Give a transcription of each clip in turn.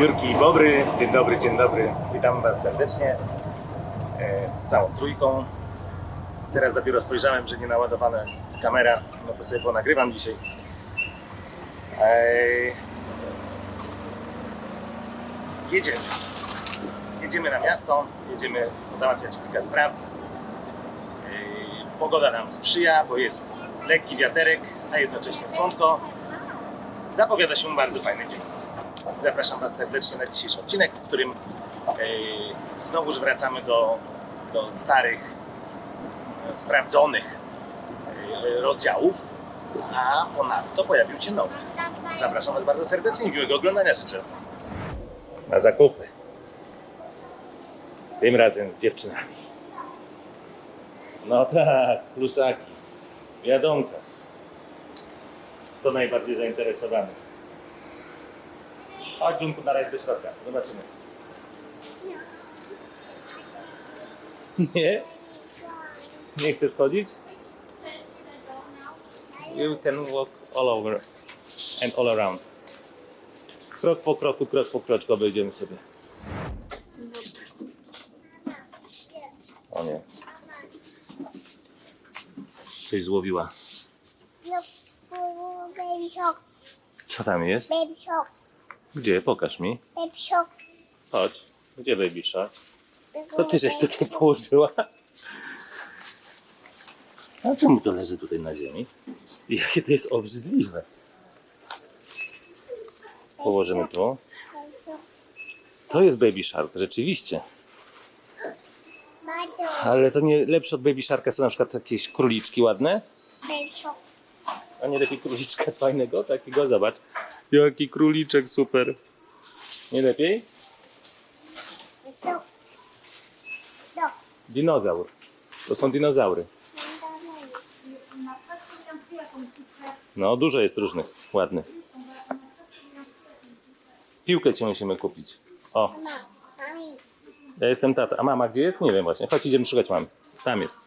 Biurki i Bobry. Dzień dobry, dzień dobry. Witam Was serdecznie. E, całą trójką. Teraz dopiero spojrzałem, że nie naładowana jest kamera, no to sobie ponagrywam dzisiaj. Ej, jedziemy. Jedziemy na miasto, jedziemy załatwiać kilka spraw. Ej, pogoda nam sprzyja, bo jest lekki wiaterek, a jednocześnie słonko. Zapowiada się bardzo fajny dzień. Zapraszam Was serdecznie na dzisiejszy odcinek, w którym ej, znowuż wracamy do, do starych, e, sprawdzonych e, rozdziałów, a ponadto pojawił się nowy. Zapraszam Was bardzo serdecznie i miłego oglądania życzę. Na zakupy. Tym razem z dziewczynami. No tak, plusaki. Wiadomka. To najbardziej zainteresowany. Chodź Junku na razie do środka. Zobaczymy. Nie? Nie chcesz chodzić? You can walk all over and all around. Krok po kroku, krok po kroczku obejdziemy sobie. O nie. Coś złowiła. Baby shark, Co tam jest? baby shark, Gdzie? Pokaż mi. baby shark. Chodź. Gdzie Baby Shark? Co ty żeś tutaj położyła? A czemu to leży tutaj na ziemi? Jakie to jest obrzydliwe. Położymy tu. To jest Baby Shark, rzeczywiście. Ale to nie lepsze od Baby Sharka są na przykład jakieś króliczki ładne? baby shark. A nie lepiej króliczka z fajnego takiego? Zobacz. Jaki króliczek super. Nie lepiej? Dinozaur. To są dinozaury. No, dużo jest różnych, ładnych. Piłkę ci musimy kupić. O, ja jestem tata. A mama gdzie jest? Nie wiem właśnie. Chodź, idziemy szukać mamy. Tam jest.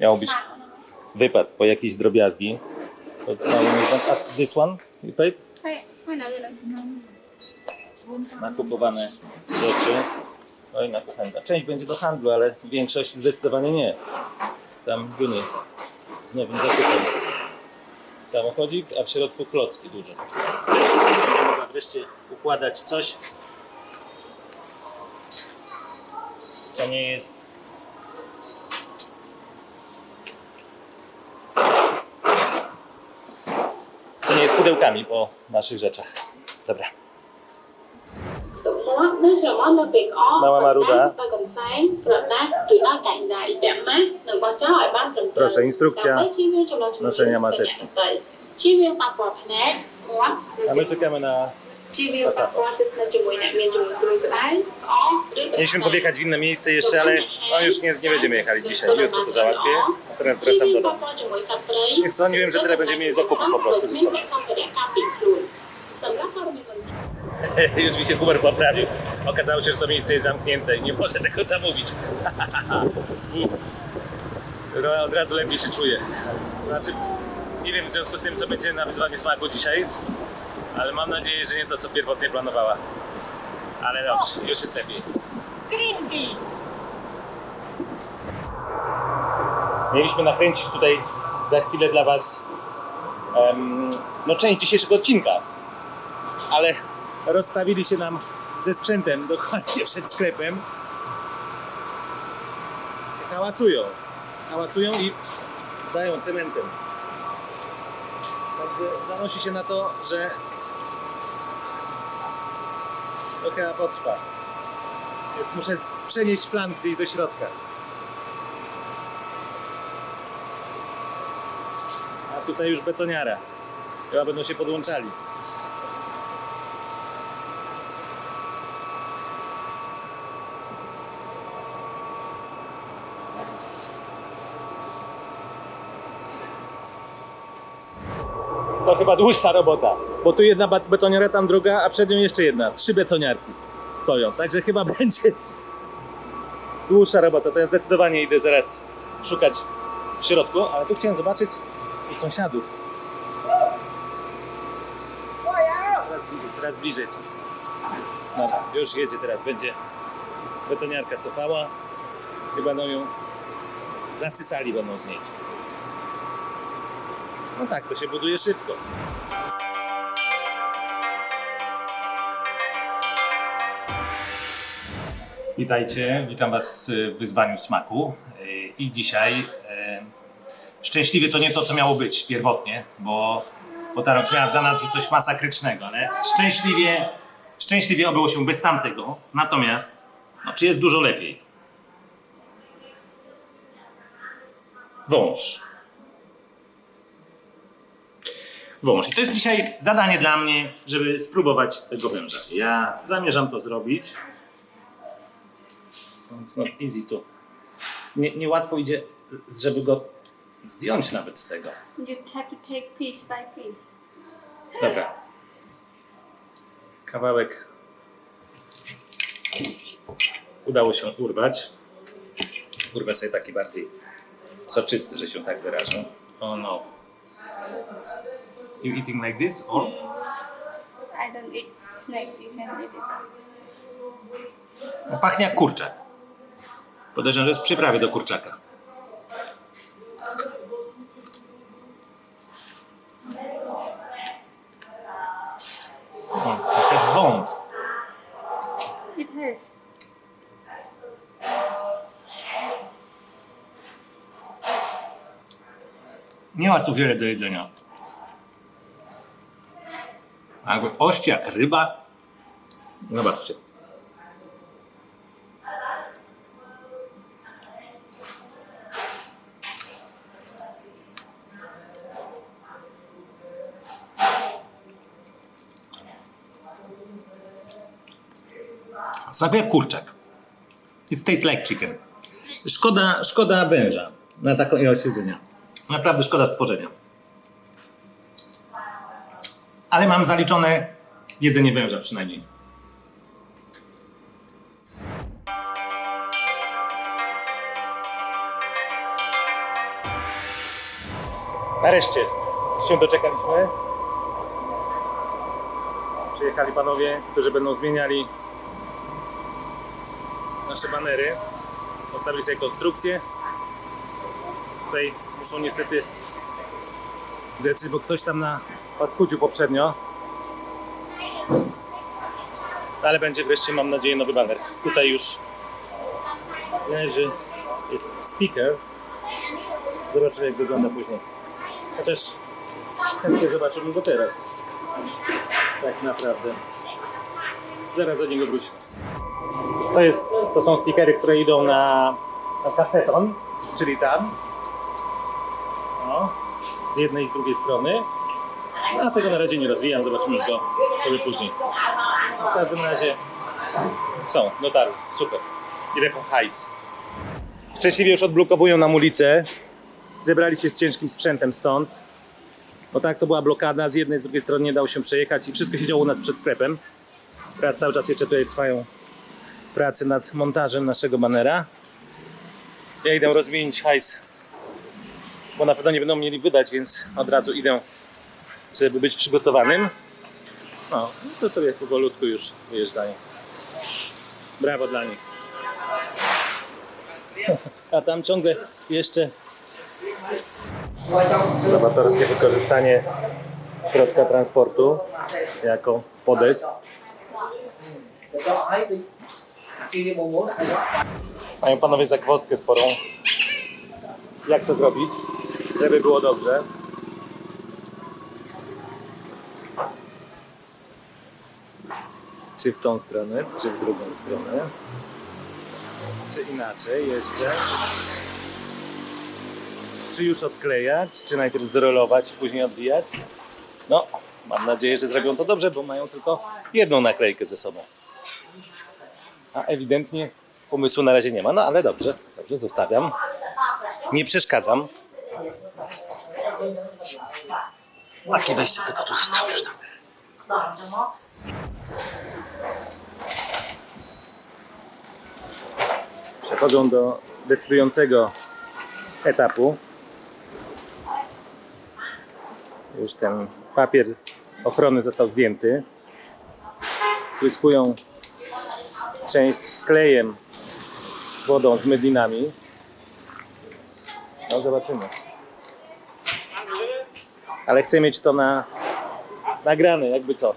Miał być wypad po jakieś drobiazgi. A this one? You paid? Nakupowane rzeczy. Oj, na kuchenka. Część będzie do handlu, ale większość zdecydowanie nie. Tam Juni z nowym zakupem. Samochodzik, a w środku klocki duże. Trzeba wreszcie układać coś, co nie jest pudełkami po naszych rzeczach. Dobra. Mała maruda. Proszę, instrukcja noszenia maseczki. A my czekamy na ជៀសវាងប៉ះពាល់ជិតស្និទ្ធជាមួយអ្នកមានជំងឺគ្រុនក្តៅក្អកឬ Mieliśmy podjechać w inne miejsce jeszcze, ale no już nie, nie będziemy jechali dzisiaj. Jutro to załatwię. A teraz ជៀស wracam វា do ងប៉ះ domu. ពាល់ជាមួយសត្វព្រៃ Nie sądziłem, że tyle będziemy mieli zakupów po prostu ze sobą. មានសម្ភារៈការពារខ្លួនសម្រាប់ព័ត៌មានបន្ថែម Już mi się Huber poprawił. Okazało się, że to miejsce jest zamknięte i nie może tego zamówić. No, Od razu lepiej się czuję. Znaczy, nie wiem w związku z tym, co będzie na wyzwanie smaku dzisiaj, ale mam nadzieję, że nie to, co pierwotnie planowała. Ale dobrze, już jest lepiej. Mieliśmy nakręcić tutaj za chwilę dla Was em, no, część dzisiejszego odcinka ale rozstawili się nam ze sprzętem dokładnie przed sklepem. Hałasują. Hałasują i dają cementem. Także zanosi się na to, że to chyba potrwa. Więc muszę przenieść plan gdzieś do środka. A tutaj już betoniara. Chyba będą się podłączali. To chyba dłuższa robota, bo tu jedna betoniara, tam druga, a przed nią jeszcze jedna. Trzy betoniarki stoją, także chyba będzie dłuższa robota. To ja zdecydowanie idę zaraz szukać w środku, ale tu chciałem zobaczyć u sąsiadów. Coraz bliżej, coraz bliżej są. Dobra, już jedzie teraz, będzie betoniarka cofała i będą ją zasysali będą z niej. No tak, to się buduje szybko. Witajcie, witam Was w wyzwaniu smaku. Yy, I dzisiaj yy, szczęśliwie to nie to, co miało być pierwotnie, bo, bo ta rok miała w zanadrzu coś masakrycznego, ale szczęśliwie, szczęśliwie obyło się bez tamtego. Natomiast, no, czy jest dużo lepiej? Wąż. Wąż. I to jest dzisiaj zadanie dla mnie, żeby spróbować tego węża. Ja zamierzam to zrobić. It's not easy to. Nie, niełatwo idzie, żeby go zdjąć nawet z tego. You have to take piece by piece. Dobra. Kawałek udało się urwać. Urwę sobie taki bardziej soczysty, że się tak wyrażę. Oh no. You eating like this or? I don't eat snake, you can eat it. Pachnie jak kurczak. Podejrzewam, że jest w przyprawie do kurczaka. Jest wąs. It has. Nie ma tu wiele do jedzenia. A ość jak ryba. Zobaczcie. Smakuje jak kurczak. It tastes like chicken. Szkoda, szkoda węża na taką ilość jedzenia. Naprawdę szkoda stworzenia. Ale mam zaliczone jedzenie węża przynajmniej. Nareszcie się doczekaliśmy. Przyjechali panowie, którzy będą zmieniali nasze banery. Postawili sobie konstrukcję. Tutaj muszą niestety rzeczy, bo ktoś tam na paskudziu poprzednio. Ale będzie wreszcie, mam nadzieję, nowy baner. Tutaj już leży, jest sticker. Zobaczymy, jak wygląda później. Chociaż chętnie zobaczymy go teraz. Tak naprawdę. Zaraz do niego wrócimy. To, jest, to są stickery, które idą na, na kaseton, czyli tam. Z jednej i z drugiej strony. A tego na razie nie rozwijam, zobaczymy już go sobie później. W każdym razie są, dotarły, super. Idę po hajs. Szczęśliwie już odblokowują nam ulicę. Zebrali się z ciężkim sprzętem stąd. Bo tak to była blokada, z jednej, z drugiej strony nie dało się przejechać i wszystko się działo u nas przed sklepem. Teraz cały czas jeszcze tutaj trwają prace nad montażem naszego banera. Ja idę rozmienić hajs bo na pewno nie będą mieli wydać, więc od razu idę, żeby być przygotowanym. No, to sobie powolutku już wyjeżdżają. Brawo dla nich. A tam ciągle jeszcze nowatorskie wykorzystanie środka transportu jako podest. Mają panowie zagwozdkę sporą. Jak to zrobić, żeby było dobrze? Czy w tą stronę, czy w drugą stronę? Czy inaczej jeszcze? Czy już odklejać, czy najpierw zrolować, później odbijać? No, mam nadzieję, że zrobią to dobrze, bo mają tylko jedną naklejkę ze sobą. A ewidentnie pomysłu na razie nie ma, no ale dobrze, dobrze, zostawiam. Nie przeszkadzam. Takie wejście tylko tu zostało już tam. Przechodzą do decydującego etapu. Już ten papier ochrony został zdjęty. Spłyskują część z klejem, wodą, z mydlinami. No zobaczymy. Ale chcę mieć to na nagrane, jakby coś.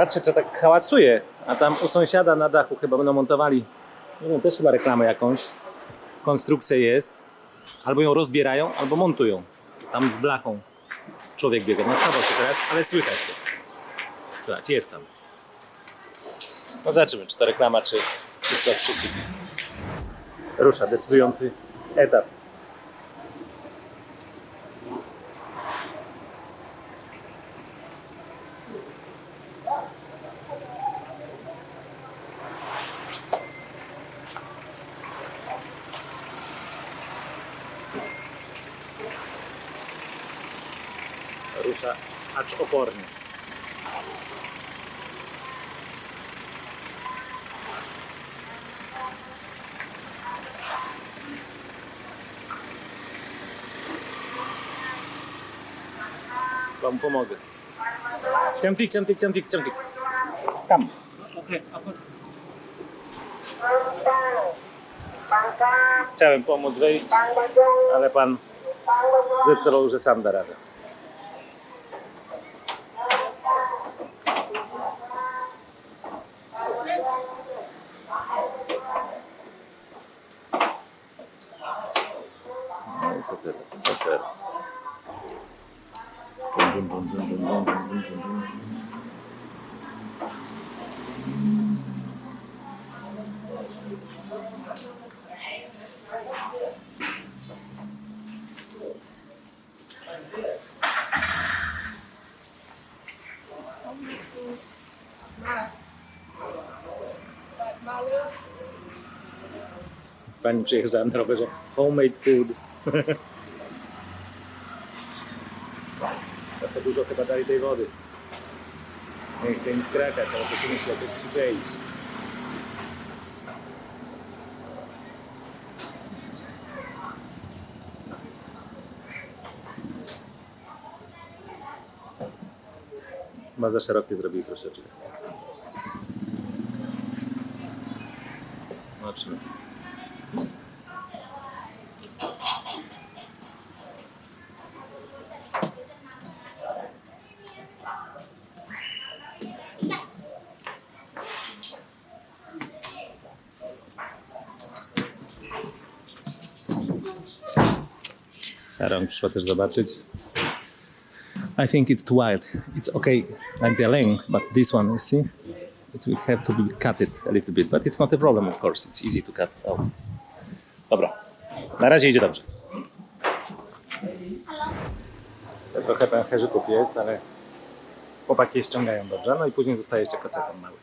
Patrzę, co tak hałasuje, a tam u sąsiada na dachu chyba będą montowali, nie wiem, też chyba reklamę jakąś. Konstrukcja jest. Albo ją rozbierają, albo montują. Tam z blachą człowiek biega. No schował się teraz, ale słychać to. Słychać, jest tam. No zobaczymy, czy to reklama, czy, czy to. Rusza decydujący etap. Rusza acz opornie. Wam pomogę. Ciągnik, ciągnik, ciągnik, ciągnik. Tam. Chciałem pomóc wejść, ale pan zdecydował, że sam da radę. Pani przyjeżdżała na rowerze. Homemade food. Trochę dużo chyba dali tej wody. Nie chcę nic krakać, ale musimy się jakoś przykleić. Chyba za szerokie zrobili troszeczkę. Zobaczymy. I think it's too wide. It's okay, like the length, but this one, you see, it will have to be cut it a little bit, but it's not a problem, of course. It's easy to cut out. Dobra, na razie idzie dobrze. Trochę pęcherzyków jest, ale chłopaki je ściągają dobrze. No i później zostaje jeszcze kaceton mały.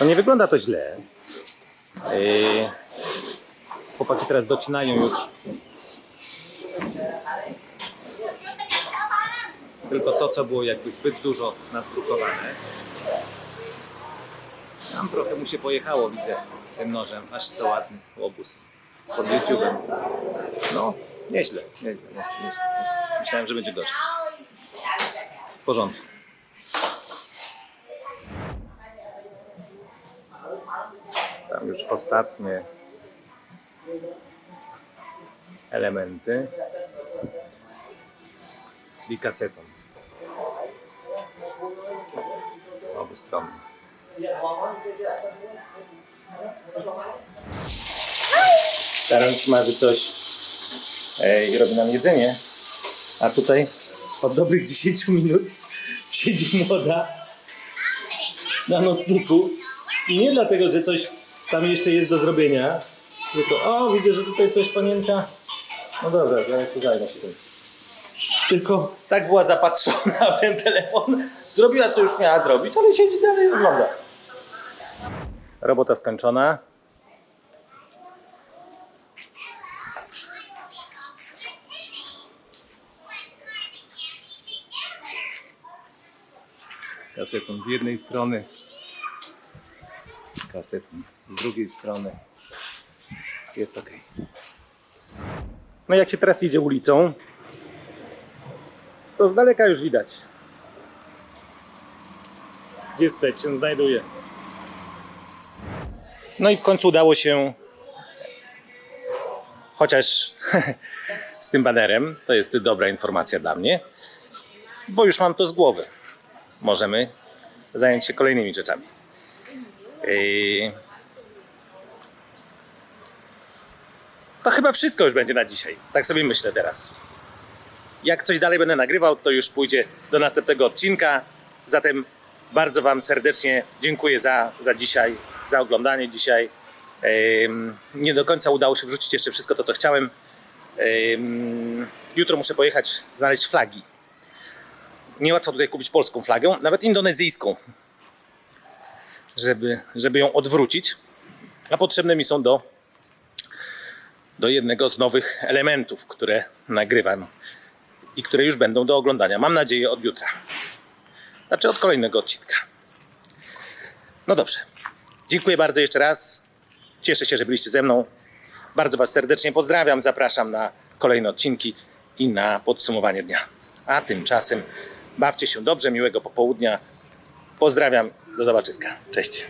No nie wygląda to źle. Yy, Chłopaki teraz docinają już tylko to, co było jakby zbyt dużo nadrukowane. Tam trochę mu się pojechało, widzę, tym nożem, aż to ładny łobuz pod YouTube'em. No, nieźle, nieźle, nieźle, nieźle. Myślałem, że będzie gorzej. W porządku. Tam już ostatnie elementy. Czyli kasetą. Obu stron. Staram smaży coś i robi nam jedzenie. A tutaj od dobrych 10 minut siedzi młoda na nocniku. I nie dlatego, że coś tam jeszcze jest do zrobienia, tylko o, widzę, że tutaj coś panienka. No dobra, zaraz tu zajmę się tym. Tylko tak była zapatrzona w ten telefon, Zrobiła, co już miała zrobić, ale siedzi dalej i ogląda. Robota skończona. Kasetą z jednej strony, kasetą z drugiej strony. Jest ok. No jak się teraz idzie ulicą, to z daleka już widać gdzie sklep się znajduje. No i w końcu udało się, chociaż z tym banerem, to jest dobra informacja dla mnie, bo już mam to z głowy. Możemy zająć się kolejnymi rzeczami. To chyba wszystko już będzie na dzisiaj. Tak sobie myślę teraz. Jak coś dalej będę nagrywał, to już pójdzie do następnego odcinka. Zatem bardzo Wam serdecznie dziękuję za, za dzisiaj, za oglądanie dzisiaj. Nie do końca udało się wrzucić jeszcze wszystko to, co chciałem. Jutro muszę pojechać znaleźć flagi. Niełatwo tutaj kupić polską flagę, nawet indonezyjską, żeby, żeby ją odwrócić. A potrzebne mi są do do jednego z nowych elementów, które nagrywam i które już będą do oglądania. Mam nadzieję od jutra. Znaczy od kolejnego odcinka. No dobrze. Dziękuję bardzo jeszcze raz. Cieszę się, że byliście ze mną. Bardzo Was serdecznie pozdrawiam. Zapraszam na kolejne odcinki i na podsumowanie dnia. A tymczasem bawcie się dobrze, miłego popołudnia. Pozdrawiam. Do zobaczyska. Cześć.